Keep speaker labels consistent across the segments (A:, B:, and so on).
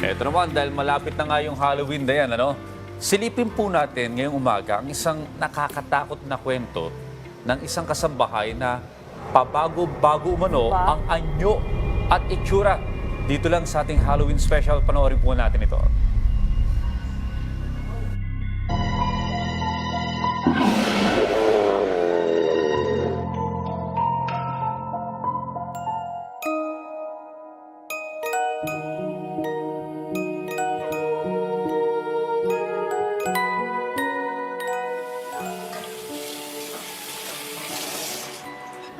A: Eto naman, dahil malapit na nga yung Halloween na yan, ano? Silipin po natin ngayong umaga ang isang nakakatakot na kwento ng isang kasambahay na pabago-bago umano
B: Wow.
A: ang anyo at itsura. Dito lang sa ating Halloween special, panoorin po natin ito.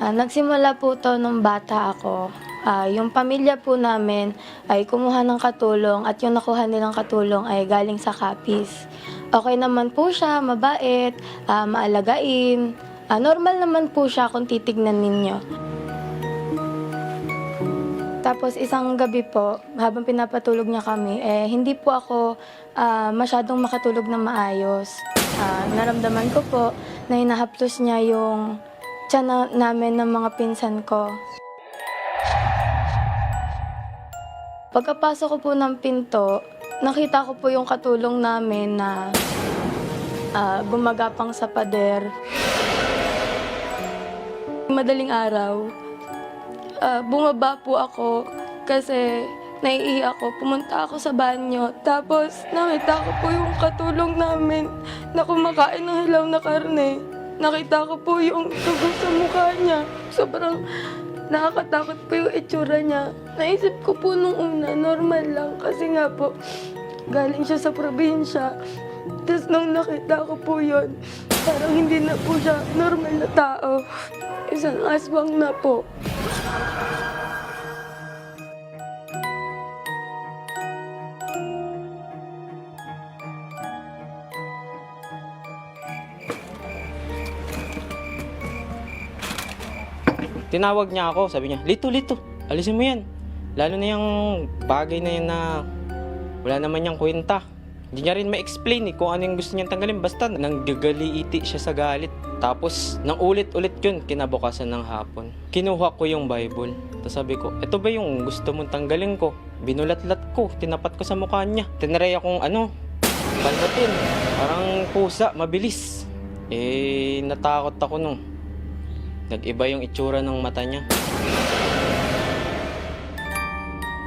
C: Ah, nagsimula po to nung bata ako. Ah, yung pamilya po namin ay kumuha ng katulong at yung nakuha nilang katulong ay galing sa kapis. Okay naman po siya, mabait, ah, maalagain. Ah, normal naman po siya kung titignan ninyo. Tapos isang gabi po, habang pinapatulog niya kami, eh hindi po ako ah, masyadong makatulog na maayos. Ah, naramdaman ko po na hinahaplos niya yung tiyan na, namin ng mga pinsan ko. Pagkapasok ko po ng pinto, nakita ko po yung katulong namin na ah, gumagapang sa pader. Madaling araw, ah, bumaba po ako kasi naiihi ako. Pumunta ako sa banyo. Tapos nakita ko po yung katulong namin na kumakain ng hilaw na karne. Nakita ko po yung dugo sa mukha niya. Sobrang nakakatakot po yung itsura niya. Naisip ko po nung una, normal lang. Kasi nga po, galing siya sa probinsya. Tapos nung nakita ko po yun, parang hindi na po siya normal na tao. Isang aswang na po.
D: Tinawag niya ako, sabi niya, Lito, Lito, alisin mo yan. Lalo na yung bagay na yan na wala naman niyang kwenta. Hindi niya rin ma-explain eh, kung ano yung gusto niyang tanggalin. Basta nanggagaliiti siya sa galit. Tapos, nang ulit-ulit yun, kinabukasan ng hapon. Kinuha ko yung Bible. Tapos sabi ko, ito ba yung gusto mong tanggalin ko? Binulat-lat ko, tinapat ko sa mukha niya. Tinry akong ano, balbatin. Parang pusa, mabilis. Eh, natakot ako nung Nag-iba yung itsura ng mata niya.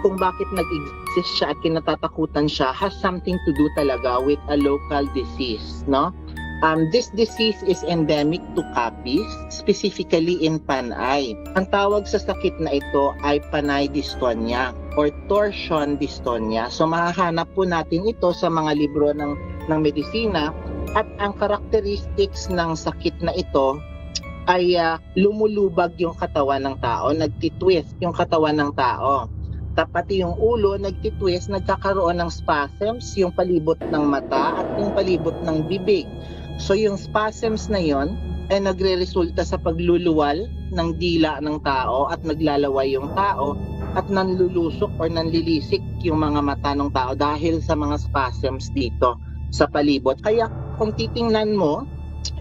E: kung bakit nag-exist siya at kinatatakutan siya has something to do talaga with a local disease, no? Um, this disease is endemic to Capiz, specifically in Panay. Ang tawag sa sakit na ito ay Panay dystonia or torsion dystonia. So mahahanap po natin ito sa mga libro ng, ng medisina at ang characteristics ng sakit na ito ay ah, lumulubag yung katawan ng tao, nagtitwist yung katawan ng tao. Tapati yung ulo, nagtitwist, nagkakaroon ng spasms, yung palibot ng mata at yung palibot ng bibig. So yung spasms na yon ay nagre-resulta sa pagluluwal ng dila ng tao at naglalaway yung tao at nanlulusok or nanlilisik yung mga mata ng tao dahil sa mga spasms dito sa palibot. Kaya kung titingnan mo,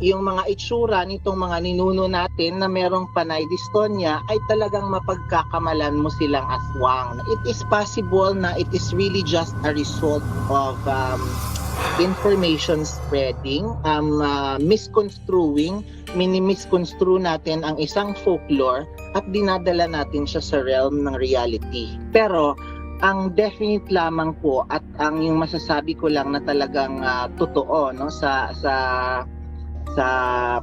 E: yung mga itsura nitong mga ninuno natin na merong panay dystonia ay talagang mapagkakamalan mo silang aswang. It is possible na it is really just a result of um, information spreading, um, uh, misconstruing, mini-misconstrue natin ang isang folklore at dinadala natin siya sa realm ng reality. Pero ang definite lamang po at ang yung masasabi ko lang na talagang ah, totoo no sa sa sa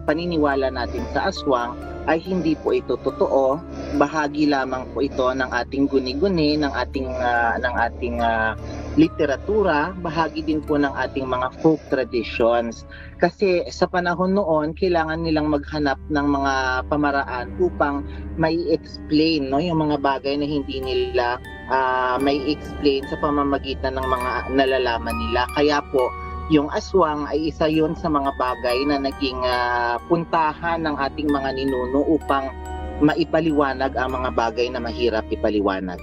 E: paniniwala natin sa aswang ay hindi po ito totoo. Bahagi lamang po ito ng ating guni-guni, ng ating ah, ng ating ah, literatura, bahagi din po ng ating mga folk traditions. Kasi sa panahon noon, kailangan nilang maghanap ng mga pamaraan upang may explain no yung mga bagay na hindi nila ah, may explain sa pamamagitan ng mga nalalaman nila. Kaya po yung aswang ay isa yon sa mga bagay na naging ah, puntahan ng ating mga ninuno upang maipaliwanag ang mga bagay na mahirap ipaliwanag.